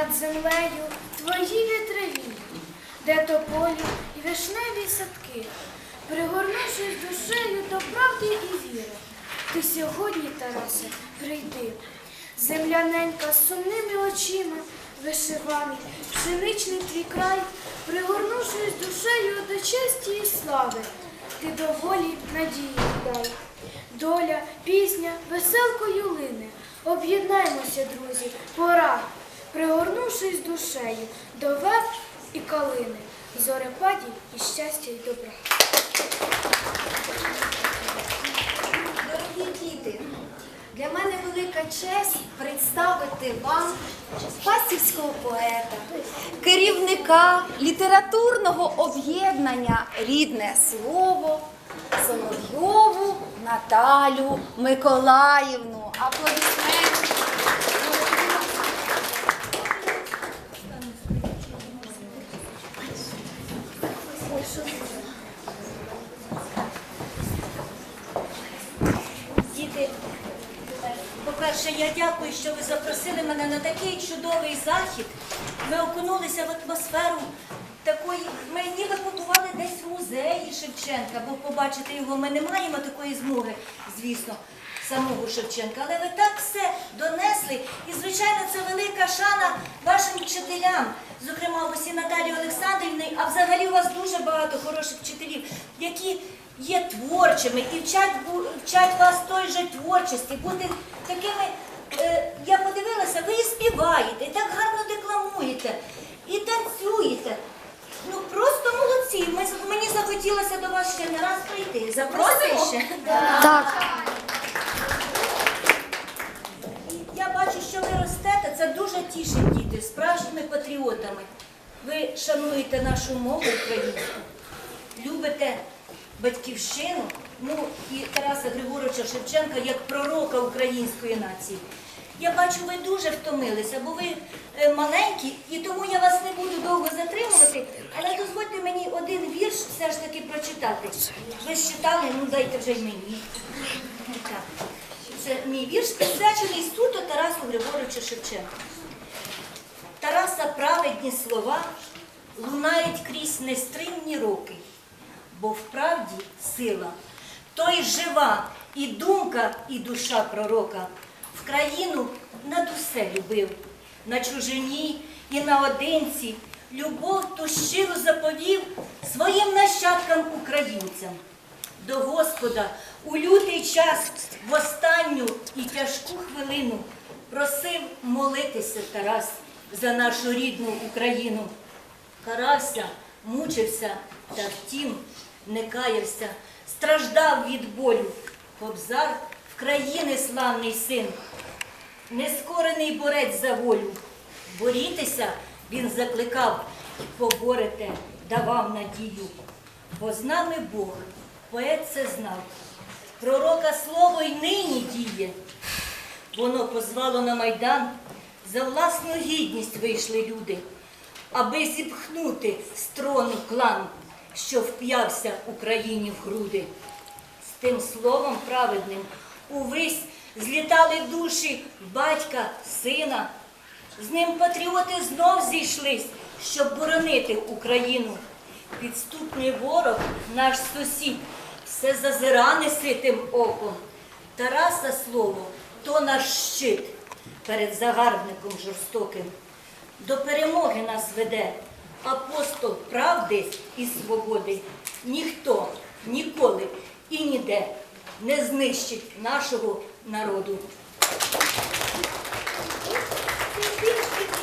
над землею твої вітрові, де тополі і вишневі садки, пригорнувшись душею до правди і віри. Ти сьогодні, Тарасе, прийди. Земляненька з сумними очима, вишиваний, пшеничний твій край, пригорнувшись душею до честі і слави, ти до волі надії дай. Доля, пісня, веселкою лине. Об'єднаймося, друзі, пора, пригорнувшись душею до вев і калини, зорепадів і щастя й добра. Дорогі діти, для мене велика честь представити вам пасівського поета, керівника літературного об'єднання Рідне слово Соловйову Наталю Миколаївну. Аплодисменти. Діти, по-перше, я дякую, що ви запросили мене на такий чудовий захід. Ми окунулися в атмосферу такої. Ми ніби побували десь в музеї Шевченка, бо побачити його ми не маємо такої змоги, звісно, самого Шевченка. Але ви так все донесли. І, звичайно, це велика шана вашим вчителям, зокрема, ось і Наталії Олександрівни, а взагалі у вас дуже багато хороших вчителів, які є творчими і вчать, вчать вас той же творчості, бути такими. Е, я подивилася, ви і співаєте, і так гарно декламуєте, і танцюєте. Ну просто молодці. Мені захотілося до вас ще не раз прийти. Запросите ще? Так. Я бачу, що ви ростете. Це дуже тішить діти, справжніми патріотами. Ви шануєте нашу мову українську, любите батьківщину, ну і Тараса Григоровича Шевченка як пророка української нації. Я бачу, ви дуже втомилися, бо ви е, маленькі, і тому я вас не буду довго затримувати, але дозвольте мені один вірш все ж таки прочитати. Ви читали, ну дайте вже й мені. Це мій вірш присвячений суто Тарасу Григоровичу Шевченку. Тараса праведні слова лунають крізь нестримні роки, бо в правді сила, той жива і думка, і душа пророка. В країну над усе любив, на чужині і наодинці, любов ту щиру заповів своїм нащадкам українцям до Господа у лютий час в останню і тяжку хвилину просив молитися Тарас за нашу рідну Україну. Карався, мучився, та втім не каявся, страждав від болю. Кобзар в країни славний син, нескорений борець за волю. Борітеся, він закликав, поборете, давав надію. Бо з нами Бог, поет це знав. Пророка слово й нині діє. Воно позвало на майдан, за власну гідність вийшли люди, аби зіпхнути з трону клан, що вп'явся Україні в груди. З тим словом праведним увесь злітали душі батька, сина. З ним патріоти знов зійшлись, щоб боронити Україну. Підступний ворог, наш сусід, все зазира неситим оком. Тараса слово то наш щит перед загарбником жорстоким. До перемоги нас веде апостол правди і свободи. Ніхто ніколи і ніде не знищить нашого народу.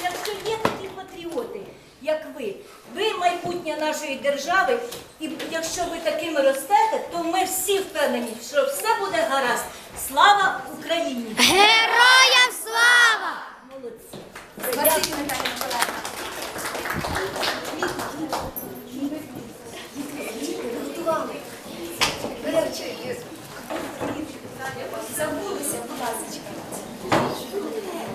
Якщо є такі патріоти, як ви, ви майбутнє нашої держави, і якщо ви такими ростете, то ми всі впевнені, що все буде гаразд. Слава Україні! Героям слава! Молодці! Спасибі, Наталя Миколаївна. Готували. Вирчує. Забулися, будь ласка.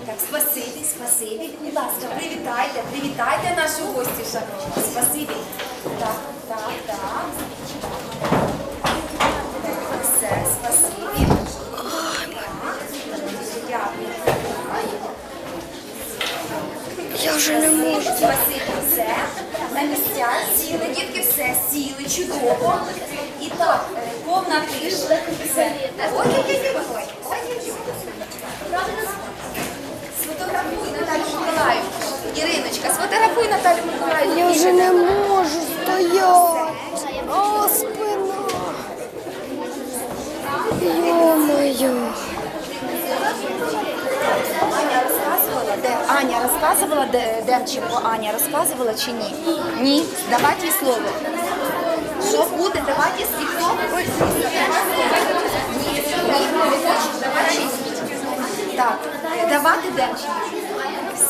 Так, спасибі, спасибі. Будь ласка, привітайте, привітайте нашу гостю, шановні. Спасибі. Так, так, так. Все, спасибі. Дякую. Я вже Спасибі, все. На місця сіли, дітки, все, сіли, чудово. І так, е, повна тиша. Все. Ой, ой, ой, ой, ой, ой, ой. Сфотографуй Наталю Миколаївну. Іриночка, сфотографуй Наталю Миколаївну. Я вже не можу стояти. О, спина. Йо-моє. Аня розказувала, де Аня розказувала, де Демченко Аня розказувала чи ні? Ні. Давайте слово. Що буде? Давайте світло. Ні, ні. Давайте. Так, давати Демченко.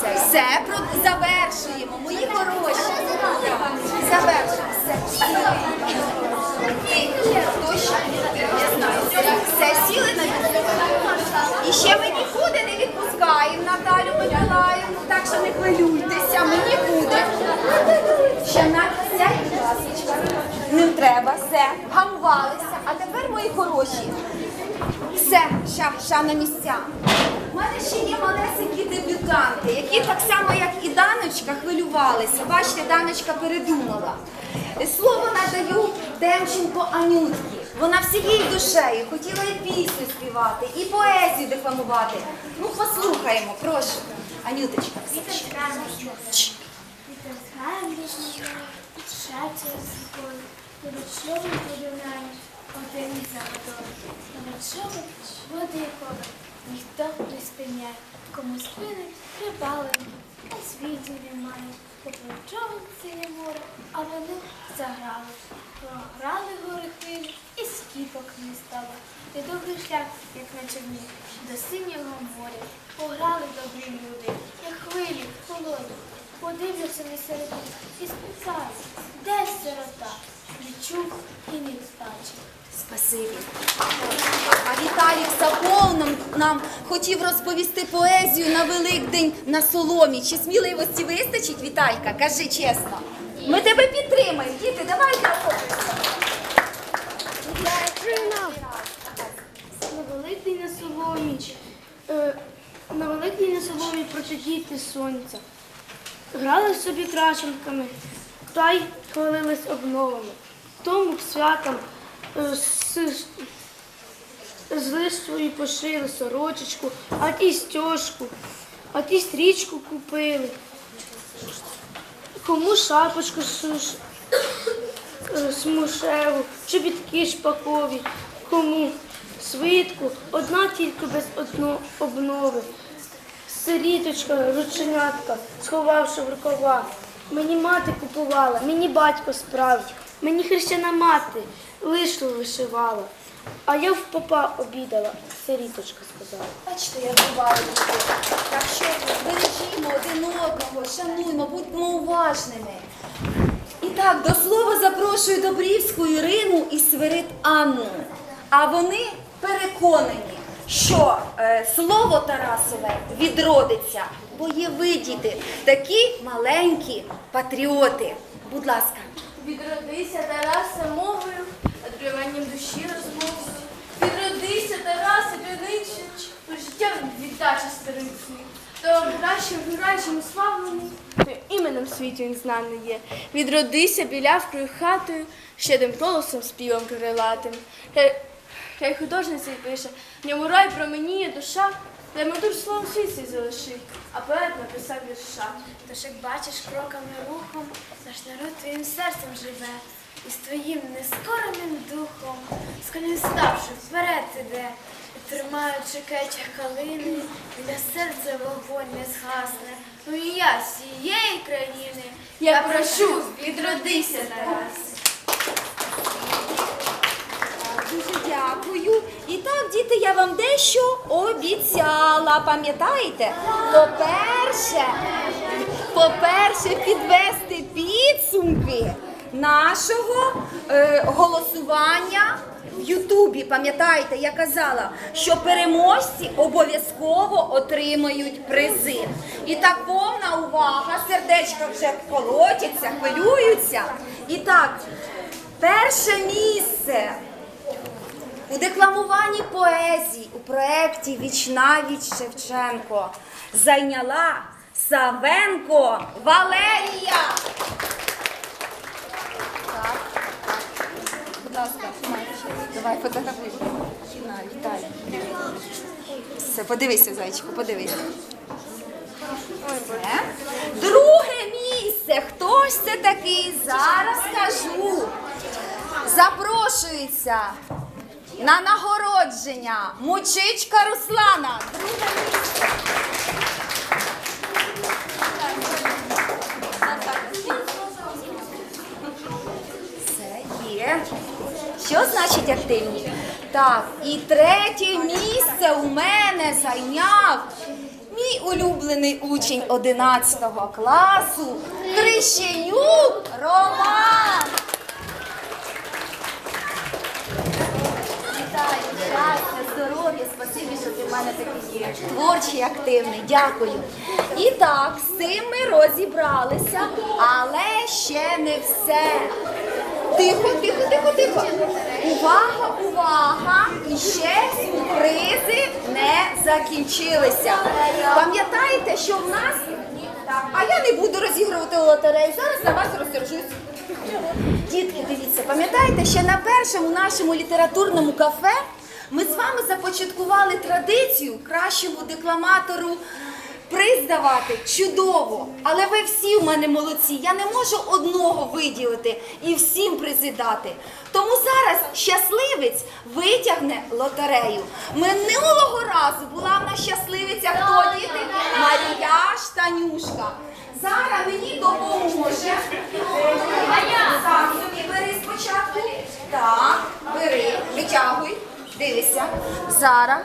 Все, про- завершуємо. Мої хороші. Завершуємо. Все. Все, сіли на місце. І ще ми нікуди не відпускаємо Наталю Миколаївну, так що не хвилюйтеся, ми нікуди. Ще на сядь, будь. Не треба, все, гамувалися. А тепер, мої хороші, все, ша, ша на місця. У мене ще є малесенькі дебютанти, які так само, як і Даночка, хвилювалися. Бачите, Даночка передумала. Слово надаю Демченко Анютки. Вона всією душею хотіла і пісню співати, і поезію декламувати. Ну, послухаємо, прошу. Анюточка. Чш. Вітер з гаєм лісом, шаття з собою, Перед шлюбом подивляєш, один за водою. Перед шлюбом води і ніхто не спиняє, кому спинить, рибалить, а світі немає. Попри човен синє море, а вони заграли. Програли гори хвилі і скіпок не стало. І довгий шлях, як на човні, до синього моря. Пограли добрі люди, як хвилі, холодні. Подивляться на середу і спитають, де сирота? Не чув і не бачив. Спасибі. А Віталік Сапов нам, нам хотів розповісти поезію на Великдень на соломі. Чи сміливості вистачить, Віталька? Кажи чесно. Ми тебе підтримаємо. Діти, давайте охоплюйся. На Великдень на соломі, е, на Великдень на соломі проти діти сонця. Грали собі крашенками, та й хвалились обновами. Тому святам з, з листою пошили сорочечку, а ті стежку, а ті стрічку купили. Кому шапочку смушеву, чобітки шпакові, кому свитку, одна тільки без обнови. Сиріточка, рученятка, сховавши в рукава. Мені мати купувала, мені батько справить, мені хрещена мати лишу вишивала. А я в попа обідала, сиріточка сказала. Бачите, як буває діти. Так що бережімо один одного, шануймо, будьмо уважними. І так, до слова запрошую Добрівську Ірину і Свирид Анну. А вони переконані, що е, слово Тарасове відродиться, бо є ви, діти, такі маленькі патріоти. Будь ласка. Відродися, Тарасе, мовою, відкриванням душі розмовою. Відродися, Тарасе, П'яничич, життя віддача стариці. То кращим, граючим і іменем світі він знаний є. Відродися білявкою хатою, щедрим голосом співом крилатим. Хай, художниця й пише, в ньому рай променіє душа, де матур словом світ цей залишив, а поет написав вірша. Тож, як бачиш кроками рухом, наш народ твоїм серцем живе, і з твоїм нескороним духом, з ставши вперед іде, тримаючи кетях калини, для серця вогонь не згасне. Ну і я з цієї країни, Я прошу, відродися, Тарас. Дуже дякую. І так, діти, я вам дещо обіцяла. Пам'ятаєте? По-перше, по-перше, підвести підсумки нашого е, голосування в Ютубі. Пам'ятаєте, я казала, що переможці обов'язково отримають призи. І так повна увага, сердечка вже колотяться, хвилюються. І так, перше місце. У декламуванні поезії у проєкті Віч навіч Шевченко зайняла Савенко Валерія. Так, будь ласка, давай фотографуй. Все, подивися, зайчику, подивися. Все. Друге місце. Хто ж це такий? Зараз скажу. Запрошується на нагородження Мучичка Руслана. Друге місце. Все є. Що значить активні? Так, і третє місце у мене зайняв мій улюблений учень 11 класу Крищенюк Роман. Вітаю, щастя, здоров'я, спасибі, що ти в мене такий є. Творчий, активний, дякую. І так, з цим ми розібралися, але ще не все. Тихо, тихо, тихо, тихо. Увага, увага! І ще сюрпризи не закінчилися. Пам'ятаєте, що в нас. А я не буду розігрувати лотерею. Зараз на вас розсержусь. Дітки, дивіться, пам'ятаєте, ще на першому нашому літературному кафе ми з вами започаткували традицію кращому декламатору приз давати чудово. Але ви всі в мене молодці. Я не можу одного виділити і всім призи дати. Тому зараз щасливець витягне лотерею. Минулого разу була в нас щасливиця хто діти? Марія Штанюшка. Зараз мені допоможе. Сам собі бери спочатку. Так, бери, витягуй, дивися. Зараз.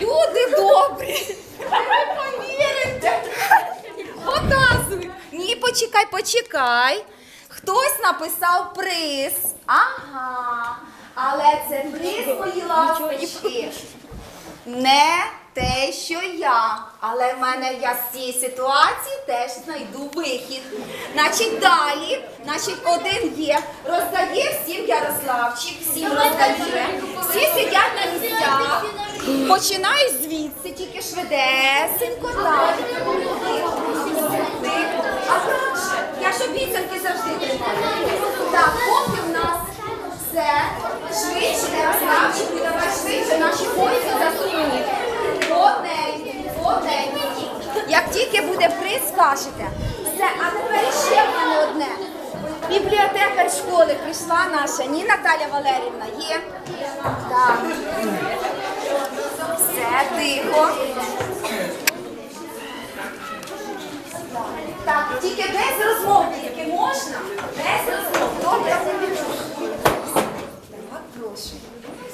Люди добрі! Ви повірите! Показуй! Ні, почекай, почекай. Хтось написав приз. Ага. Але це приз мої ласточки. Не те, що я. Але в мене я з цієї ситуації теж знайду вихід. Значить, далі, значить, один є. Роздає всім Ярославчик, всім роздає. Всі сидять на місцях. Починаю звідси, тільки швидесенько. Так. А краще, я ж обіцянки завжди тримаю. Так, поки в нас все швидше, Ярославчику, давай швидше наші поїзди засунуть. Одненький, одненький. Як тільки буде приз, скажете. Все, а тепер ще в мене одне. Бібліотекар школи прийшла наша, ні, Наталя Валерівна, є? Так. Все, тихо. Так, тільки без розмов, тільки можна? Без розмов. Добре? Так, прошу.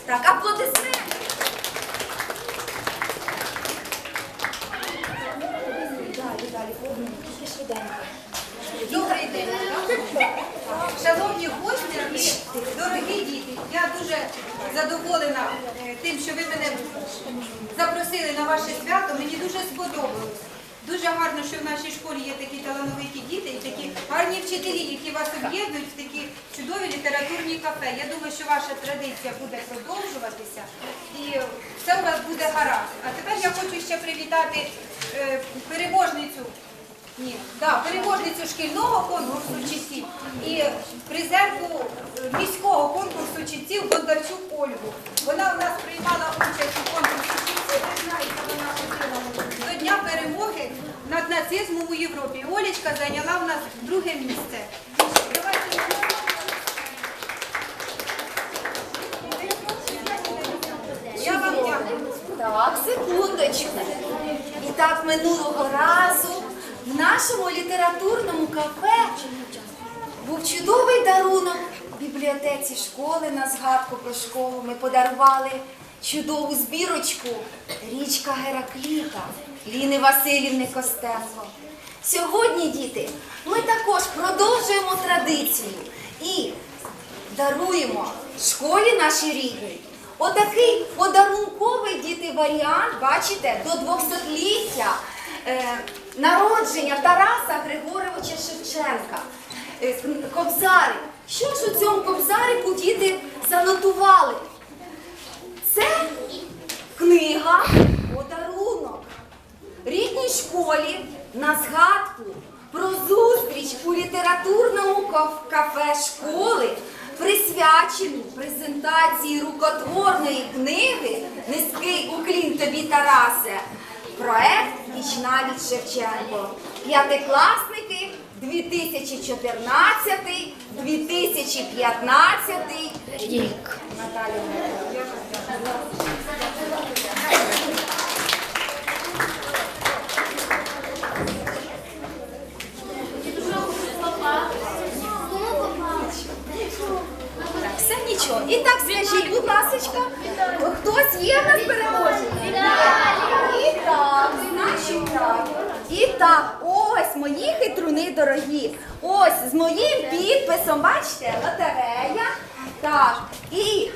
Так, аплодисменти. Далі, далі, повністю, тільки швиденько. Шановні гості дорогі діти, я дуже задоволена е, тим, що ви мене запросили на ваше свято. Мені дуже сподобалось. Дуже гарно, що в нашій школі є такі талановиті діти і такі гарні вчителі, які вас об'єднують в такі чудові літературні кафе. Я думаю, що ваша традиція буде продовжуватися і все у вас буде гаразд. А тепер я хочу ще привітати е, переможницю ні, да, переможницю шкільного конкурсу часів і призерку е, міського конкурсу часів Бондарчук Ольгу. Вона у нас приймала участь у конкурсі часів, ви знаєте, вона отримала до Дня перемоги над нацизмом у Європі. Олечка зайняла в нас друге місце. Так, секундочку. І так минулого разу в нашому літературному кафе був чудовий дарунок бібліотеці школи на згадку про школу. Ми подарували чудову збірочку Річка Геракліта Ліни Васильівни Костенко. Сьогодні, діти, ми також продовжуємо традицію і даруємо школі нашій рідній. Отакий подарунковий діти варіант, бачите, до 200-ліття е, народження Тараса Григоровича Шевченка. Е, кобзарик. Що ж у цьому кобзарику діти занотували? Це книга подарунок рідній школі на згадку про зустріч у літературному кафе школи, присвячену презентації рукотворної книги Низький уклін тобі, Тарасе. Проект Вічна від Шевченко. П'ятикласники 2014-2015 рік. Наталя. Так, все нічого. І так скажіть, будь ласочка, хтось є в нас переможець? Так, значить так. І так, ось мої хитруни дорогі. Ось з моїм підписом, бачите, лотерея. Так, і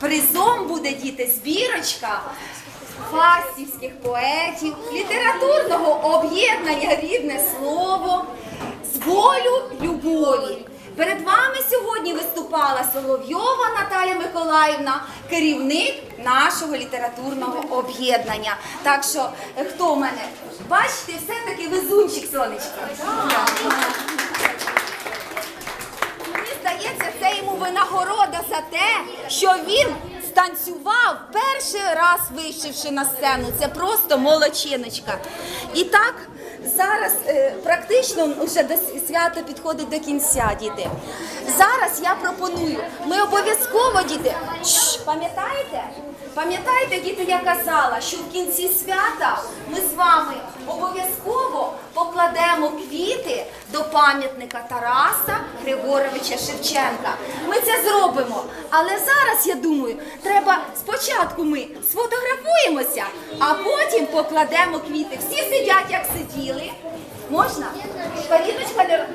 призом буде діти збірочка фастівських поетів, літературного об'єднання рідне слово з волю любові. Перед вами сьогодні виступала Соловйова Наталя Миколаївна, керівник нашого літературного об'єднання. Так що, е, хто в мене? Бачите, все-таки везунчик сонечко. Мені здається, це йому винагорода за те, що він станцював перший раз вийшовши на сцену. Це просто молодчиночка. І так, зараз е, практично вже до свято підходить до кінця, діти. Зараз я пропоную, ми обов'язково, діти, пам'ятаєте? Пам'ятаєте, діти, я казала, що в кінці свята ми з вами обов'язково покладемо квіти до пам'ятника Тараса Григоровича Шевченка. Ми це зробимо. Але зараз, я думаю, треба спочатку ми сфотографуємося, а потім покладемо квіти. Всі сидять, як сиділи. Можна? Каріночка.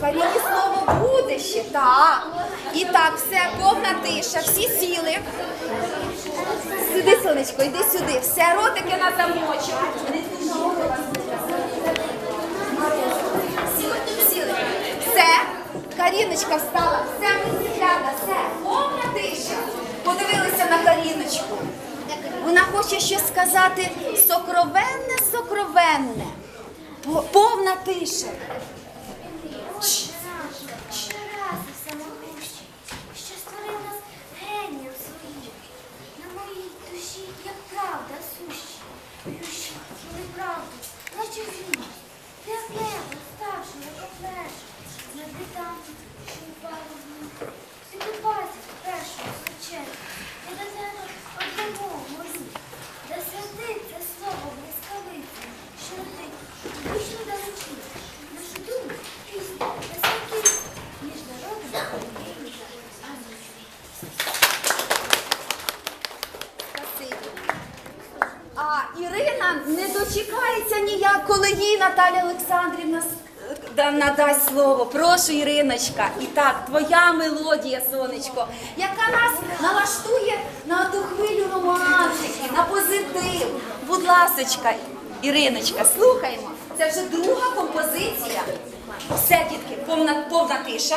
Каріні слово буде ще, так. І так, все, повна тиша, всі сіли. Сюди, сонечко, йди сюди. Все, ротики на замочок. Все, Каріночка встала, все, ми сидята, все, повна тиша. Подивилися на Каріночку. Вона хоче щось сказати сокровенне, сокровенне. Повна тиша. Тараси самогущі, що створив нас геніїв своїх. На моїй душі є правда сущі. Душі і неправду, наче він. Ти як небо, ставши на поплечі, над дитанцем, що упало в них. Ти побачиш першого звичайно. Я до тебе одного молю. Да святиться слово блискавиці, що ти вічно далечі. Нашу думу, пісню, та святий між народами і Спасибі. А Ірина не дочекається ніяк, коли їй Наталя Олександрівна надасть слово. Прошу, Іриночка. І так, твоя мелодія, сонечко, яка нас налаштує на ту хвилю романтики, на позитив. Будь ласочка, Іриночка, слухаємо. Це вже друга композиція. Все, дітки, повна, повна тиша.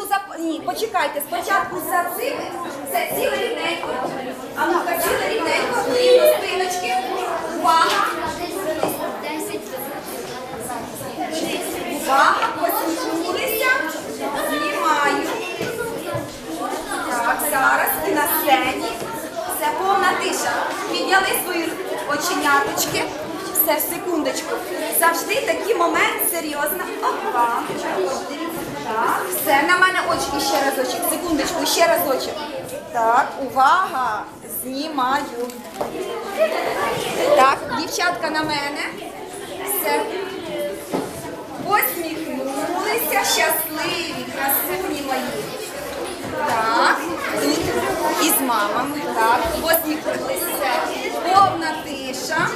Спочатку за ні, почекайте, спочатку за цими. Це ціле рівненько. А ну-ка, ціле рівненько, рівно спиночки. Увага! Увага, посміхнулися. Знімаю. Так, зараз і на сцені. Це повна тиша. Підняли свої оченяточки. Все, секундочку. Завжди такий момент серйозно. Опа. Так, все, на мене очки ще разочок. Секундочку, ще разочок. Так, увага. Знімаю. Так, дівчатка на мене. Все. Посміхнулися, щасливі, красуні мої. Так, тут із мамами. Так, посміхнулися. Повна тиша.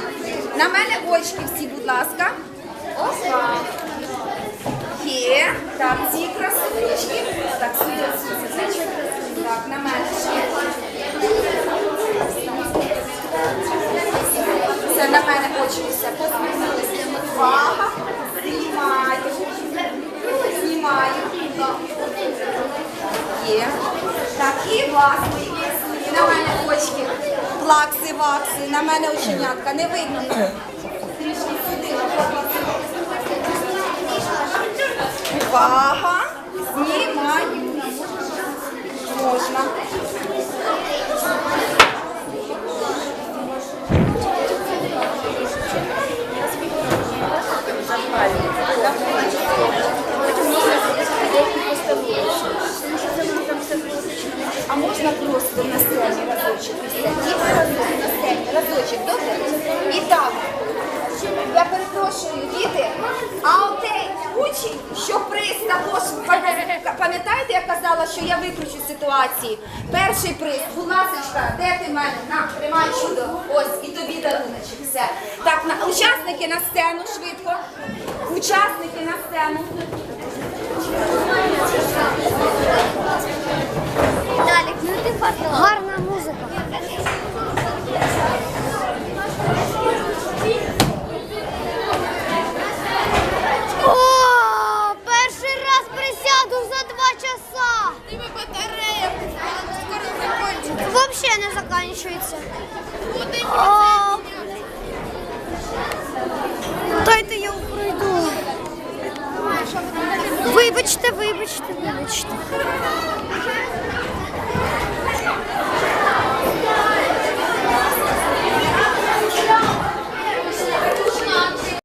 На мене очки всі, будь ласка. Опа. Так, ці красунечки. Так, сюди, сюди. Так, на мене ще. Все, на мене очі все. Посміхнулися. Увага. Знімаю. Знімаю. Є. Так, і мої красуні. На мене очки. Плакси, вакси, на мене оченятка. Не видно. Трішки сюди. Увага. Знімаю. Можна. А можна просто на сцені разочок? На сцені, разочок, добре? І так, я перепрошую, діти, а отей що приз також, пам'ятаєте, я казала, що я викручу ситуації? Перший приз, будь ласка, де ти мене? На, тримай чудо. Ось, і тобі даруночок. Все. Так, на, учасники на сцену швидко. Учасники на сцену. Далі, ну ти. Гарна музика. вообще не заканчується. Дайте я пройду. Вибачте, вибачте, вибачте.